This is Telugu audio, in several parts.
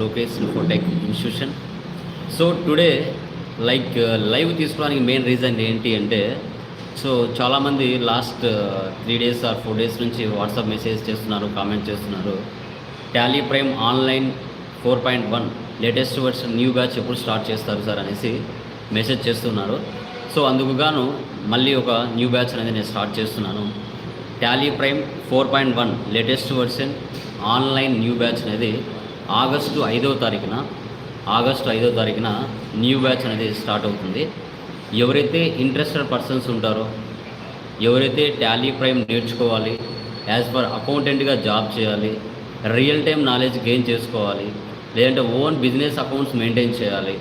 Lokesh Infotech institution so today like live తీసుకోవడానికి మెయిన్ రీజన్ ఏంటి అంటే సో చాలామంది last three days or four days నుంచి వాట్సాప్ మెసేజ్ చేస్తున్నారు కామెంట్ చేస్తున్నారు. Tally Prime online four point one latest version new batch ఎప్పుడు స్టార్ట్ చేస్తారు సార్ అనేసి మెసేజ్ చేస్తున్నారు. సో అందుకు గాను మళ్ళీ ఒక న్యూ బ్యాచ్ అనేది నేను స్టార్ట్ చేస్తున్నాను. Tally Prime four point one latest version online new batch అనేది ఆగస్టు ఐదవ తారీఖున ఆగస్టు ఐదో తారీఖున న్యూ బ్యాచ్ అనేది స్టార్ట్ అవుతుంది. ఎవరైతే ఇంట్రెస్టెడ్ పర్సన్స్ ఉంటారో ఎవరైతే టాలీ ప్రైమ్ నేర్చుకోవాలి యాజ్ పర్ అకౌంటెంట్గా జాబ్ చేయాలి రియల్ టైం నాలెడ్జ్ గెయిన్ చేసుకోవాలి లేదంటే ఓన్ బిజినెస్ అకౌంట్స్ మెయింటైన్ చేయాలి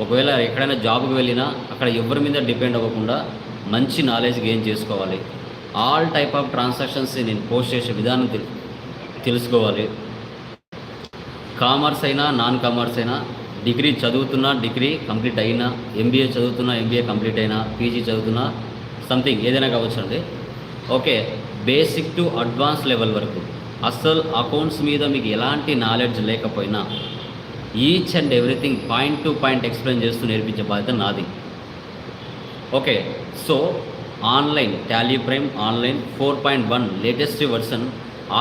ఒకవేళ ఎక్కడైనా జాబ్కి వెళ్ళినా అక్కడ ఎవరి మీద డిపెండ్ అవ్వకుండా మంచి నాలెడ్జ్ గెయిన్ చేసుకోవాలి. ఆల్ టైప్ ఆఫ్ ట్రాన్సాక్షన్స్ నేను పోస్ట్ చేసే విధానం తెలు- తెలుసుకోవాలి. కామర్స్ అయినా నాన్ కామర్స్ అయినా డిగ్రీ చదువుతున్నా డిగ్రీ కంప్లీట్ అయినా ఎంబీఏ చదువుతున్నా ఎంబీఏ కంప్లీట్ అయినా పీజీ చదువుతున్నా సంథింగ్ ఏదైనా కావచ్చు అండి. Okay basic to advance level వరకు అసలు అకౌంట్స్ మీద మీకు ఎలాంటి నాలెడ్జ్ లేకపోయినా each and everything point to point explain చేస్తూ నేర్పించే బాధ్యత నాది. Okay so online Tally Prime online four point one latest version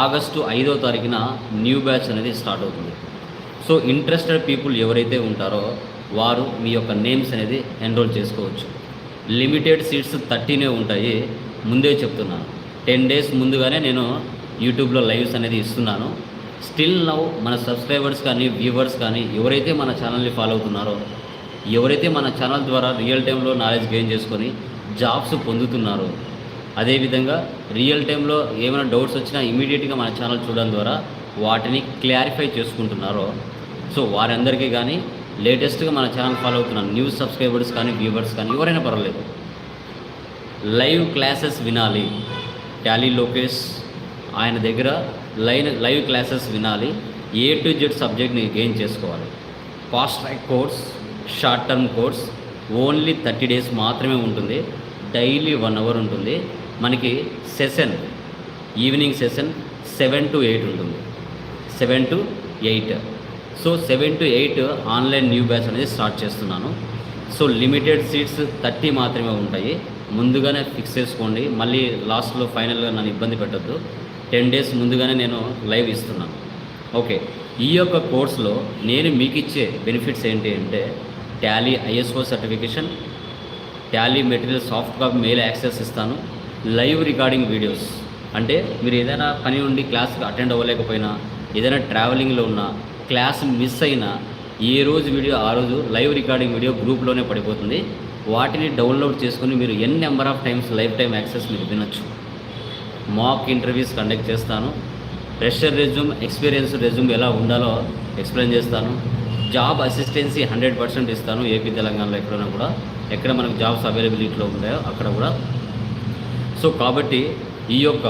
August ఐదో తారీఖున న్యూ బ్యాచ్ అనేది స్టార్ట్ అవుతుంది. సో ఇంట్రెస్టెడ్ పీపుల్ ఎవరైతే ఉంటారో వారు మీ యొక్క నేమ్స్ అనేది ఎన్రోల్ చేసుకోవచ్చు. లిమిటెడ్ సీట్స్ థర్టీనే ఉంటాయి. ముందే చెప్తున్నాను. టెన్ డేస్ ముందుగానే నేను యూట్యూబ్లో లైవ్స్ అనేది ఇస్తున్నాను. స్టిల్ నవ్ మన సబ్స్క్రైబర్స్ కానీ వ్యూవర్స్ కానీ ఎవరైతే మన ఛానల్ని ఫాలో అవుతున్నారో ఎవరైతే మన ఛానల్ ద్వారా రియల్ టైంలో నాలెడ్జ్ గెయిన్ చేసుకొని జాబ్స్ పొందుతున్నారో అదేవిధంగా రియల్ టైంలో ఏమైనా డౌట్స్ వచ్చినా ఇమీడియట్గా మన ఛానల్ చూడడం ద్వారా వాటిని క్లారిఫై చేసుకుంటున్నారో సో వారందరికీ కానీ లేటెస్ట్గా మన ఛానల్ ఫాలో అవుతున్న న్యూస్ సబ్స్క్రైబర్స్ కానీ వ్యూవర్స్ కానీ ఎవరైనా పర్వాలేదు. లైవ్ క్లాసెస్ వినాలి. ట్యాలీ లోకేష్ ఆయన దగ్గర లైన్ లైవ్ క్లాసెస్ వినాలి. ఏ టు జెడ్ సబ్జెక్ట్ని గెయిన్ చేసుకోవాలి. Fast track course short term course only thirty days మాత్రమే ఉంటుంది. డైలీ వన్ అవర్ ఉంటుంది. మనకి session evening session seven to eight ఉంటుంది. Seven to eight. So seven to eight online new batch అనేది స్టార్ట్ చేస్తున్నాను. సో లిమిటెడ్ సీట్స్ థర్టీ మాత్రమే ఉంటాయి. ముందుగానే ఫిక్స్ చేసుకోండి. మళ్ళీ లాస్ట్లో ఫైనల్గా నన్ను ఇబ్బంది పెట్టద్దు. టెన్ డేస్ ముందుగానే నేను లైవ్ ఇస్తున్నాను. ఓకే. ఈ యొక్క కోర్సులో నేను మీకు ఇచ్చే బెనిఫిట్స్ ఏంటి అంటే Tally ISO certification Tally material soft copy mail access ఇస్తాను. Live recording videos. అంటే మీరు ఏదైనా పని ఉండి క్లాస్కి అటెండ్ అవ్వలేకపోయినా ఏదైనా ట్రావెలింగ్లో ఉన్నా క్లాస్ మిస్ అయినా ఏ రోజు వీడియో ఆ రోజు లైవ్ రికార్డింగ్ వీడియో గ్రూప్లోనే పడిపోతుంది. వాటిని డౌన్లోడ్ చేసుకుని మీరు N number of times life time access మీరు వినొచ్చు. మాక్ ఇంటర్వ్యూస్ కండక్ట్ చేస్తాను. ప్రెషర్ రెజ్యూమ్ ఎక్స్పీరియన్స్ రెజ్యూమ్ ఎలా ఉండాలో ఎక్స్ప్లెయిన్ చేస్తాను. జాబ్ అసిస్టెన్సీ హండ్రెడ్ పర్సెంట్ ఇస్తాను ఏపీ తెలంగాణలో ఎక్కడైనా కూడా. ఎక్కడ మనకు జాబ్స్ అవైలబిలిటీలో ఉంటాయో అక్కడ కూడా సో కాబట్టి ఈ యొక్క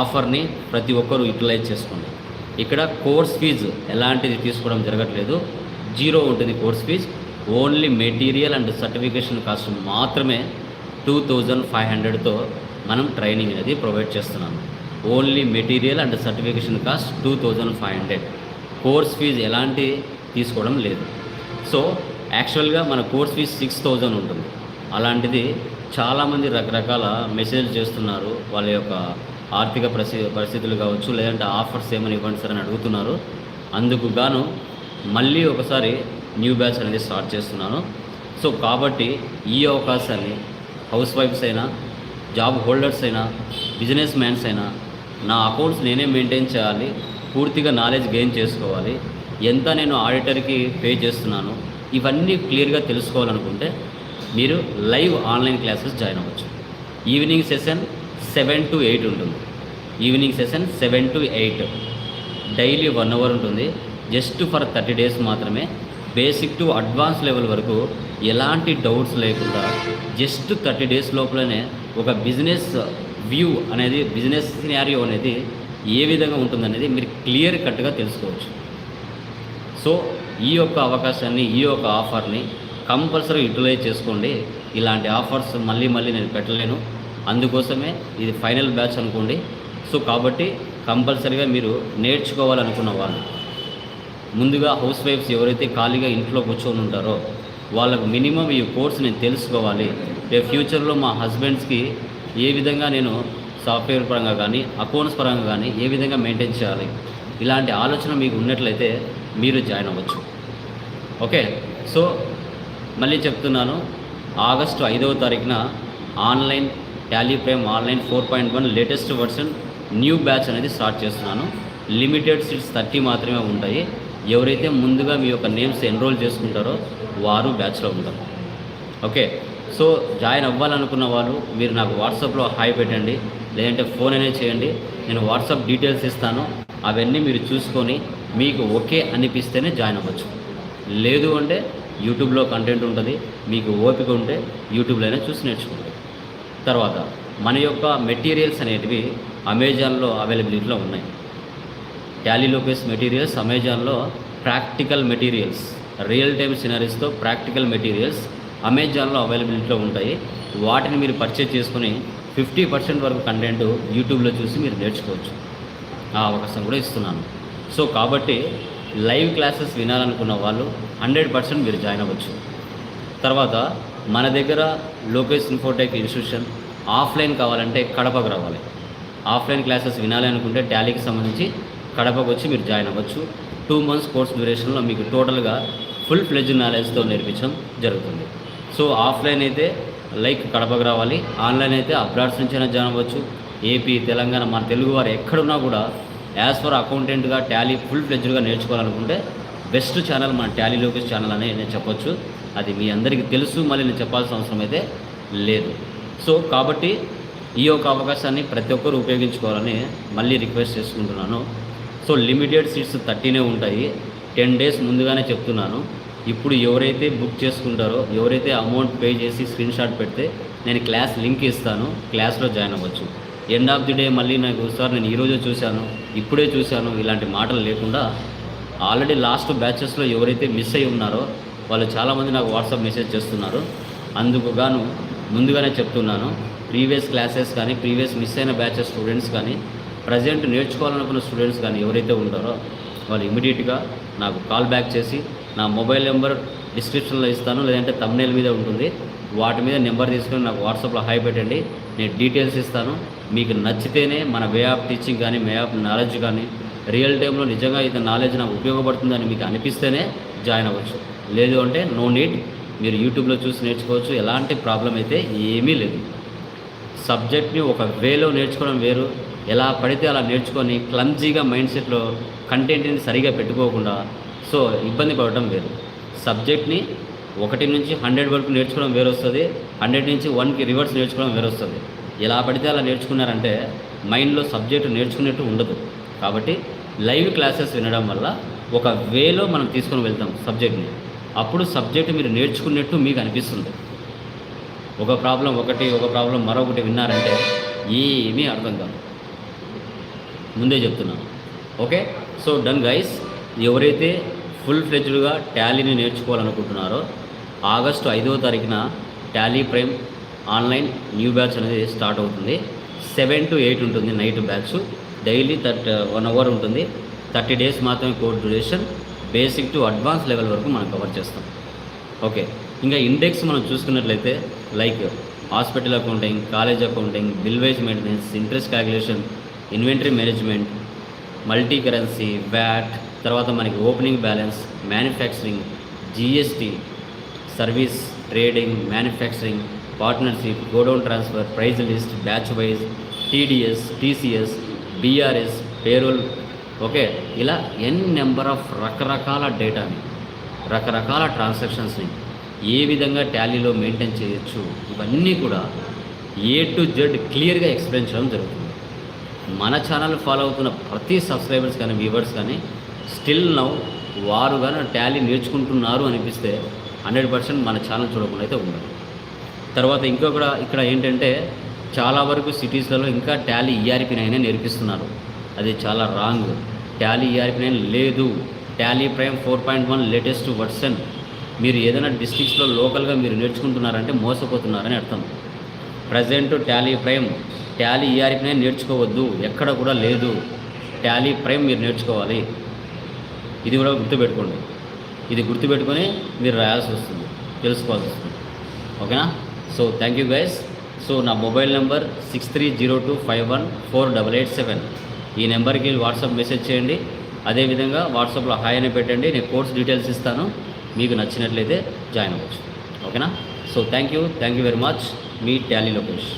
ఆఫర్ని ప్రతి ఒక్కరూ యూటిలైజ్ చేసుకోండి. ఇక్కడ కోర్స్ ఫీజు ఎలాంటిది తీసుకోవడం జరగట్లేదు. జీరో ఉంటుంది course fees. Only material and certification cost మాత్రమే టూ థౌజండ్ ఫైవ్ హండ్రెడ్తో మనం ట్రైనింగ్ అనేది ప్రొవైడ్ చేస్తున్నాము only material and certification cost two thousand five hundred. Course fee ఎలాంటి తీసుకోవడం లేదు. సో యాక్చువల్గా మన కోర్స్ ఫీజు సిక్స్ థౌజండ్ ఉంటుంది. అలాంటిది చాలామంది రకరకాల మెసేజ్ చేస్తున్నారు. వాళ్ళ యొక్క ఆర్థిక పరిస్థితి పరిస్థితులు కావచ్చు లేదంటే ఆఫర్స్ ఏమైనా ఇవ్వండి సార్ అని అడుగుతున్నారు. అందుకు గాను మళ్ళీ ఒకసారి న్యూ బ్యాచ్ అనేది స్టార్ట్ చేస్తున్నాను. సో కాబట్టి ఈ అవకాశాన్ని హౌస్ వైఫ్స్ అయినా జాబ్ హోల్డర్స్ అయినా బిజినెస్ మ్యాన్స్ అయినా నా అకౌంట్స్ నేనే మెయింటైన్ చేయాలి. పూర్తిగా నాలెడ్జ్ గెయిన్ చేసుకోవాలి. ఎంత నేను ఆడిటర్కి పే చేస్తున్నాను. ఇవన్నీ క్లియర్గా తెలుసుకోవాలనుకుంటే మీరు లైవ్ ఆన్లైన్ క్లాసెస్ జాయిన్ అవ్వచ్చు. Evening session seven to eight ఉంటుంది. Evening session seven to eight. Daily one hour ఉంటుంది. జస్ట్ ఫర్ థర్టీ డేస్ మాత్రమే. బేసిక్ టు అడ్వాన్స్ లెవెల్ వరకు ఎలాంటి డౌట్స్ లేకుండా జస్ట్ థర్టీ డేస్ లోపలనే ఒక బిజినెస్ వ్యూ అనేది బిజినెస్ సినారియో అనేది ఏ విధంగా ఉంటుందనేది మీరు క్లియర్ కట్గా తెలుసుకోవచ్చు. సో ఈ యొక్క అవకాశాన్ని ఈ యొక్క ఆఫర్ని కంపల్సరీ యూటిలైజ్ చేసుకోండి. ఇలాంటి ఆఫర్స్ మళ్ళీ మళ్ళీ నేను పెట్టలేను. అందుకోసమే ఇది ఫైనల్ బ్యాచ్ అనుకోండి. సో కాబట్టి కంపల్సరీగా మీరు నేర్చుకోవాలనుకున్న వాళ్ళు ముందుగా హౌస్ వైఫ్స్ ఎవరైతే ఖాళీగా ఇంట్లో కూర్చొని ఉంటారో వాళ్ళకు మినిమం ఈ కోర్స్ నేను తెలుసుకోవాలి. రేపు ఫ్యూచర్లో మా హస్బెండ్స్కి ఏ విధంగా నేను సాఫ్ట్వేర్ పరంగా కానీ అకౌంట్స్ పరంగా కానీ ఏ విధంగా మెయింటైన్ చేయాలి ఇలాంటి ఆలోచన మీకు ఉన్నట్లయితే మీరు జాయిన్ అవ్వచ్చు. ఓకే? సో మళ్ళీ చెప్తున్నాను. ఆగస్టు ఐదవ తారీఖున online Tally Prime online four point one latest version new batch అనేది స్టార్ట్ చేస్తున్నాను. లిమిటెడ్ సీట్స్ థర్టీ మాత్రమే ఉంటాయి. ఎవరైతే ముందుగా మీ యొక్క నేమ్స్ ఎన్రోల్ చేసుకుంటారో వారు బ్యాచ్లో ఉంటారు. ఓకే. సో జాయిన్ అవ్వాలనుకున్న వాళ్ళు మీరు నాకు వాట్సాప్లో హాయ్ పెట్టండి. లేదంటే ఫోన్ అనేది చేయండి. నేను వాట్సాప్ డీటెయిల్స్ ఇస్తాను. అవన్నీ మీరు చూసుకొని మీకు ఓకే అనిపిస్తేనే జాయిన్ అవ్వచ్చు. లేదు అంటే యూట్యూబ్లో కంటెంట్ ఉంటుంది. మీకు ఓపిక ఉంటే యూట్యూబ్లోనే చూసి నేర్చుకోండి. తర్వాత మన యొక్క మెటీరియల్స్ అనేటివి అమెజాన్లో అవైలబిలిటీలో ఉన్నాయి. ట్యాలీ లోపేస్ మెటీరియల్స్ అమెజాన్లో ప్రాక్టికల్ మెటీరియల్స్ రియల్ టైమ్ సినారీస్తో ప్రాక్టికల్ మెటీరియల్స్ అమెజాన్లో అవైలబిలిటీలో ఉంటాయి. వాటిని మీరు పర్చేజ్ చేసుకుని ఫిఫ్టీ పర్సెంట్ వరకు కంటెంట్ యూట్యూబ్లో చూసి మీరు నేర్చుకోవచ్చు. ఆ అవకాశం కూడా ఇస్తున్నాను. సో కాబట్టి లైవ్ క్లాసెస్ వినాలనుకున్న వాళ్ళు హండ్రెడ్ పర్సెంట్ మీరు జాయిన్ అవ్వచ్చు. తర్వాత మన దగ్గర లోకేష్ ఇన్ఫోటెక్ ఇన్స్టిట్యూషన్ ఆఫ్లైన్ కావాలంటే కడపకు రావాలి. ఆఫ్లైన్ క్లాసెస్ వినాలి అనుకుంటే టాలీకి సంబంధించి కడపకు వచ్చి మీరు జాయిన్ అవ్వచ్చు. టూ మంత్స్ కోర్స్ డ్యూరేషన్లో మీకు టోటల్గా ఫుల్ ఫ్లెడ్జ్ నాలెడ్జ్తో నేర్పించడం జరుగుతుంది. సో ఆఫ్లైన్ అయితే లైక్ కడపకు రావాలి. ఆన్లైన్ అయితే అబ్రాడ్స్ నుంచైనా జాయిన్ అవ్వచ్చు. ఏపీ తెలంగాణ మన తెలుగు వారు ఎక్కడున్నా కూడా యాజ్ ఫర్ అకౌంటెంట్గా టాలీ ఫుల్ ఫ్లెడ్జ్గా నేర్చుకోవాలనుకుంటే బెస్ట్ ఛానల్ మన టాలీ లోకేష్ ఛానల్ అని నేను చెప్పొచ్చు. అది మీ అందరికీ తెలుసు మళ్ళీ నేను చెప్పాల్సిన అవసరం అయితే లేదు. సో కాబట్టి ఈ యొక్క అవకాశాన్ని ప్రతి ఒక్కరు ఉపయోగించుకోవాలని మళ్ళీ రిక్వెస్ట్ చేసుకుంటున్నాను. సో లిమిటెడ్ సీట్స్ థర్టీనే ఉంటాయి. టెన్ డేస్ ముందుగానే చెప్తున్నాను. ఇప్పుడు ఎవరైతే బుక్ చేసుకుంటారో ఎవరైతే అమౌంట్ పే చేసి స్క్రీన్ షాట్ పెడితే నేను క్లాస్ లింక్ ఇస్తాను. క్లాస్లో జాయిన్ అవ్వచ్చు. ఎండ్ ఆఫ్ ది డే మళ్ళీ నాకు సార్ నేను ఈరోజే చూశాను ఇప్పుడే చూశాను ఇలాంటి మాటలు లేకుండా ఆల్రెడీ లాస్ట్ బ్యాచెస్లో ఎవరైతే మిస్ అయి ఉన్నారో వాళ్ళు చాలామంది నాకు వాట్సాప్ మెసేజ్ చేస్తున్నారు. అందుకు గాను ముందుగానే చెప్తున్నాను ప్రీవియస్ క్లాసెస్ కానీ ప్రీవియస్ మిస్ అయిన బ్యాచెస్ స్టూడెంట్స్ కానీ ప్రజెంట్ నేర్చుకోవాలనుకున్న స్టూడెంట్స్ కానీ ఎవరైతే ఉంటారో వాళ్ళు ఇమీడియట్గా నాకు కాల్ బ్యాక్ చేసి నా మొబైల్ నెంబర్ డిస్క్రిప్షన్లో ఇస్తాను లేదంటే తమ్నేల్ మీద ఉంటుంది. వాటి మీద నెంబర్ తీసుకొని నాకు వాట్సాప్లో హాయ్ పెట్టండి నేను డీటెయిల్స్ ఇస్తాను. మీకు నచ్చితేనే మన వే ఆఫ్ టీచింగ్ కానీ వే ఆఫ్ నాలెడ్జ్ కానీ రియల్ టైంలో నిజంగా ఇది నాలెడ్జ్ నాకు ఉపయోగపడుతుందని మీకు అనిపిస్తేనే జాయిన్ అవ్వచ్చు. లేదు అంటే నో నీడ్ మీరు యూట్యూబ్లో చూసి నేర్చుకోవచ్చు. ఎలాంటి ప్రాబ్లం అయితే ఏమీ లేదు. సబ్జెక్ట్ని ఒక వేలో నేర్చుకోవడం వేరు. ఎలా పడితే అలా నేర్చుకొని క్లంజీగా మైండ్ సెట్లో కంటెంట్ని సరిగా పెట్టుకోకుండా సో ఇబ్బంది పడటం వేరు. సబ్జెక్ట్ని ఒకటి నుంచి హండ్రెడ్ వరకు నేర్చుకోవడం వేరు వస్తుంది హండ్రెడ్ నుంచి వన్కి రివర్స్ నేర్చుకోవడం వేరు వస్తుంది ఎలా పడితే అలా నేర్చుకున్నారంటే మైండ్లో సబ్జెక్టు నేర్చుకున్నట్టు ఉండదు. కాబట్టి లైవ్ క్లాసెస్ వినడం వల్ల ఒక వేలో మనం తీసుకొని వెళ్తాం సబ్జెక్ట్ని. అప్పుడు సబ్జెక్ట్ మీరు నేర్చుకున్నట్టు మీకు అనిపిస్తుంది. ఒక ప్రాబ్లం ఒకటి ఒక ప్రాబ్లం మరొకటి విన్నారంటే ఏమీ అర్థం కాదు. ముందే చెప్తున్నాను ఓకే? So done guys. ఎవరైతే ఫుల్ ఫ్లెజ్డ్గా టాలీని నేర్చుకోవాలనుకుంటున్నారో ఆగస్టు ఐదవ తారీఖున Tally Prime online new batch అనేది స్టార్ట్ అవుతుంది. సెవెన్ టు ఎయిట్ ఉంటుంది నైట్ బ్యాచ్. డైలీ థర్ట్ వన్ అవర్ ఉంటుంది. థర్టీ డేస్ మాత్రమే course duration. Basic to advance level వరకు మనం కవర్ చేస్తాం. ఓకే. ఇంకా ఇండెక్స్ మనం చూసుకున్నట్లయితే like hospital accounting college accounting bill wise maintenance interest calculation inventory management multi currency VAT తర్వాత మనకి opening balance manufacturing GST service trading manufacturing partnership godown transfer price list batch wise TDS TCS BRS payroll. Okay ఇలా ఎన్ నెంబర్ ఆఫ్ రకరకాల డేటాని రకరకాల ట్రాన్సాక్షన్స్ని ఏ విధంగా ట్యాలీలో మెయింటైన్ చేయొచ్చు ఇవన్నీ కూడా ఏ టు జెడ్ క్లియర్గా ఎక్స్ప్లెయిన్ చేయడం జరుగుతుంది. మన ఛానల్ ఫాలో అవుతున్న ప్రతి సబ్స్క్రైబర్స్ కానీ వ్యూవర్స్ కానీ స్టిల్ నౌ వారు కానీ ట్యాలీ నేర్చుకుంటున్నారు అనిపిస్తే హండ్రెడ్ పర్సెంట్ మన ఛానల్ చూడకుండా అయితే ఉండదు. తర్వాత ఇంకొక ఇక్కడ ఏంటంటే చాలా వరకు సిటీస్లలో ఇంకా టాలీ ఈఆర్పి నైనే నేర్పిస్తున్నారు. అది చాలా రాంగ్. టాలీ ఈఆర్పి నైన్ లేదు. Tally Prime four point one latest version. మీరు ఏదైనా డిస్ట్రిక్ట్స్లో లోకల్గా మీరు నేర్చుకుంటున్నారంటే మోసపోతున్నారని అర్థం. Present Tally Prime Tally ERP nine నేర్చుకోవద్దు. ఎక్కడ కూడా లేదు. టాలీ ప్రైమ్ మీరు నేర్చుకోవాలి. ఇది కూడా గుర్తుపెట్టుకోండి. ఇది గుర్తుపెట్టుకొని మీరు రాయాల్సి వస్తుంది. తెలుసుకోవాల్సి వస్తుంది. ఓకేనా? So thank you guys so నా mobile number six three zero two five one four double eight seven ఈ నెంబర్కి వాట్సాప్ మెసేజ్ చేయండి. అదేవిధంగా వాట్సాప్లో హాయ్ అని పెట్టండి. నేను కోర్స్ డీటెయిల్స్ ఇస్తాను. మీకు నచ్చినట్లయితే జాయిన్ అవ్వచ్చు. ఓకేనా so thank you thank you very much me Tally Lokesh